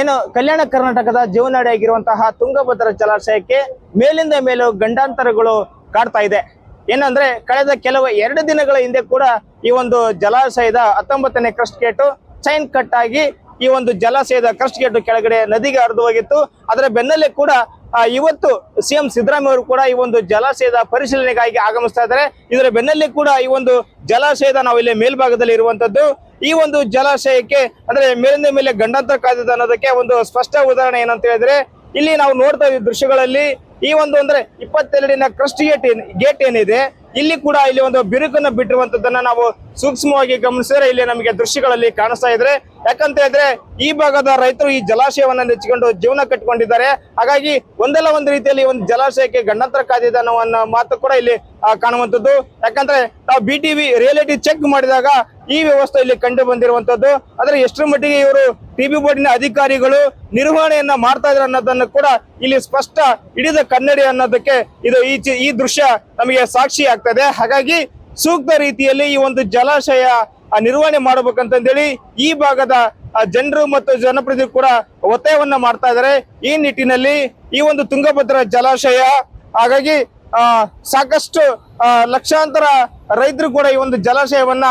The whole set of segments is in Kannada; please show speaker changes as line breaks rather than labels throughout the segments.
ಏನು ಕಲ್ಯಾಣ ಕರ್ನಾಟಕದ ಜೀವನಾಡಿ ಆಗಿರುವಂತಹ ತುಂಗಭದ್ರಾ ಜಲಾಶಯಕ್ಕೆ ಮೇಲಿಂದ ಮೇಲೂ ಗಂಡಾಂತರಗಳು ಕಾಡ್ತಾ ಇದೆ. ಏನಂದ್ರೆ ಕಳೆದ ಕೆಲವು ಎರಡು ದಿನಗಳ ಹಿಂದೆ ಕೂಡ ಈ ಒಂದು ಜಲಾಶಯದ ಹತ್ತೊಂಬತ್ತನೇ ಕ್ರಸ್ಟ್ ಗೇಟು ಚೈನ್ ಕಟ್ ಆಗಿ ಈ ಒಂದು ಜಲಾಶಯದ ಕ್ರಸ್ಟ್ ಗೇಟ್ ಕೆಳಗಡೆ ನದಿಗೆ ಹರಿದು ಹೋಗಿತ್ತು. ಅದರ ಬೆನ್ನಲ್ಲೇ ಕೂಡ ಇವತ್ತು ಸಿಎಂ ಸಿದ್ದರಾಮಯ್ಯ ಅವರು ಕೂಡ ಈ ಒಂದು ಜಲಾಶಯದ ಪರಿಶೀಲನೆಗಾಗಿ ಆಗಮಿಸ್ತಾ ಇದ್ದಾರೆ. ಇದರ ಬೆನ್ನಲ್ಲಿ ಕೂಡ ಈ ಒಂದು ಜಲಾಶಯದ ನಾವು ಇಲ್ಲಿ ಮೇಲ್ಭಾಗದಲ್ಲಿ ಇರುವಂತದ್ದು, ಈ ಒಂದು ಜಲಾಶಯಕ್ಕೆ ಅಂದ್ರೆ ಮೇಲಿಂದ ಮೇಲೆ ಗಂಡಾಂತರ ಕಾದಿದೆ ಅನ್ನೋದಕ್ಕೆ ಒಂದು ಸ್ಪಷ್ಟ ಉದಾಹರಣೆ ಏನಂತ ಹೇಳಿದ್ರೆ, ಇಲ್ಲಿ ನಾವು ನೋಡ್ತಾ ಇದ್ದೀವಿ ದೃಶ್ಯಗಳಲ್ಲಿ ಈ ಒಂದು ಅಂದ್ರೆ ಇಪ್ಪತ್ತೆರಡಿನ ಕ್ರಸ್ಟ್ ಗೇಟ್ ಗೇಟ್ ಏನಿದೆ ಇಲ್ಲಿ ಕೂಡ ಇಲ್ಲಿ ಒಂದು ಬಿರುಕನ್ನ ಬಿಟ್ಟಿರುವಂತದ್ದನ್ನ ನಾವು ಸೂಕ್ಷ್ಮವಾಗಿ ಗಮನಿಸಿದ್ರೆ ಇಲ್ಲಿ ನಮಗೆ ದೃಶ್ಯಗಳಲ್ಲಿ ಕಾಣಿಸ್ತಾ ಇದ್ರೆ. ಯಾಕಂತ ಹೇಳಿದ್ರೆ ಈ ಭಾಗದ ರೈತರು ಈ ಜಲಾಶಯವನ್ನ ನೆಚ್ಚಿಕೊಂಡು ಜೀವನ ಕಟ್ಟಿಕೊಂಡಿದ್ದಾರೆ ಹಾಗಾಗಿ ಒಂದಲ್ಲ ಒಂದು ರೀತಿಯಲ್ಲಿ ಒಂದು ಜಲಾಶಯಕ್ಕೆ ಗಂಡಂತರ ಕಾದಿದೆ ಅನ್ನೋ ಮಾತು ಕೂಡ ಇಲ್ಲಿ ಕಾಣುವಂತದ್ದು ಯಾಕಂದ್ರೆ ನಾವು ಬಿ ಟಿವಿ ರಿಯಾಲಿಟಿ ಚೆಕ್ ಮಾಡಿದಾಗ ಈ ವ್ಯವಸ್ಥೆ ಇಲ್ಲಿ ಕಂಡು ಬಂದಿರುವಂತದ್ದು ಆದ್ರೆ ಎಷ್ಟರ ಮಟ್ಟಿಗೆ ಇವರು ಟಿವಿ ಬೋರ್ಡಿನ ಅಧಿಕಾರಿಗಳು ನಿರ್ವಹಣೆಯನ್ನ ಮಾಡ್ತಾ ಇದ್ದಾರೆ ಅನ್ನೋದನ್ನು ಕೂಡ ಇಲ್ಲಿ ಸ್ಪಷ್ಟ ಹಿಡಿದ ಕನ್ನಡಿ ಅನ್ನೋದಕ್ಕೆ ಇದು ಈ ದೃಶ್ಯ ನಮಗೆ ಸಾಕ್ಷಿ ಆಗ್ತದೆ. ಹಾಗಾಗಿ ಸೂಕ್ತ ರೀತಿಯಲ್ಲಿ ಈ ಒಂದು ಜಲಾಶಯ ನಿರ್ವಹಣೆ ಮಾಡಬೇಕಂತಂದೇಳಿ ಈ ಭಾಗದ ಜನರು ಮತ್ತು ಜನಪ್ರತಿನಿಧಿ ಕೂಡ ಒತ್ತಾಯವನ್ನ ಮಾಡ್ತಾ ಇದ್ದಾರೆ. ಈ ನಿಟ್ಟಿನಲ್ಲಿ ಈ ಒಂದು ತುಂಗಭದ್ರಾ ಜಲಾಶಯ, ಹಾಗಾಗಿ ಸಾಕಷ್ಟು ಲಕ್ಷಾಂತರ ರೈತರು ಕೂಡ ಈ ಒಂದು ಜಲಾಶಯವನ್ನ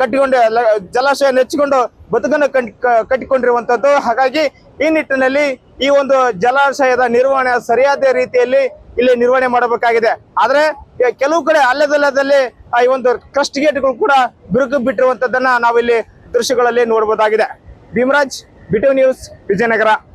ಕಟ್ಟಿಕೊಂಡು ಜಲಾಶಯ ನೆಚ್ಚಿಕೊಂಡು ಬದುಕನ್ನು ಕಟ್ಟಿಕೊಂಡಿರುವಂತದ್ದು. ಹಾಗಾಗಿ ಈ ನಿಟ್ಟಿನಲ್ಲಿ ಈ ಒಂದು ಜಲಾಶಯದ ನಿರ್ವಹಣೆ ಸರಿಯಾದ ರೀತಿಯಲ್ಲಿ ಇಲ್ಲಿ ನಿರ್ವಹಣೆ ಮಾಡಬೇಕಾಗಿದೆ. ಆದ್ರೆ ಕೆಲವು ಕಡೆ ಅಲ್ಲದಲ್ಲದಲ್ಲಿ ಈ ಒಂದು ಕ್ರಸ್ಟ್ ಗೇಟ್ಗಳು ಕೂಡ ಬಿರುಕು ಬಿಟ್ಟಿರುವಂತದ್ದನ್ನ ನಾವಿಲ್ಲಿ ದೃಶ್ಯಗಳಲ್ಲಿ ನೋಡಬಹುದಾಗಿದೆ ಭೀಮರಾಜ್ ಬಿಟಿವ್ ನ್ಯೂಸ್, ವಿಜಯನಗರ.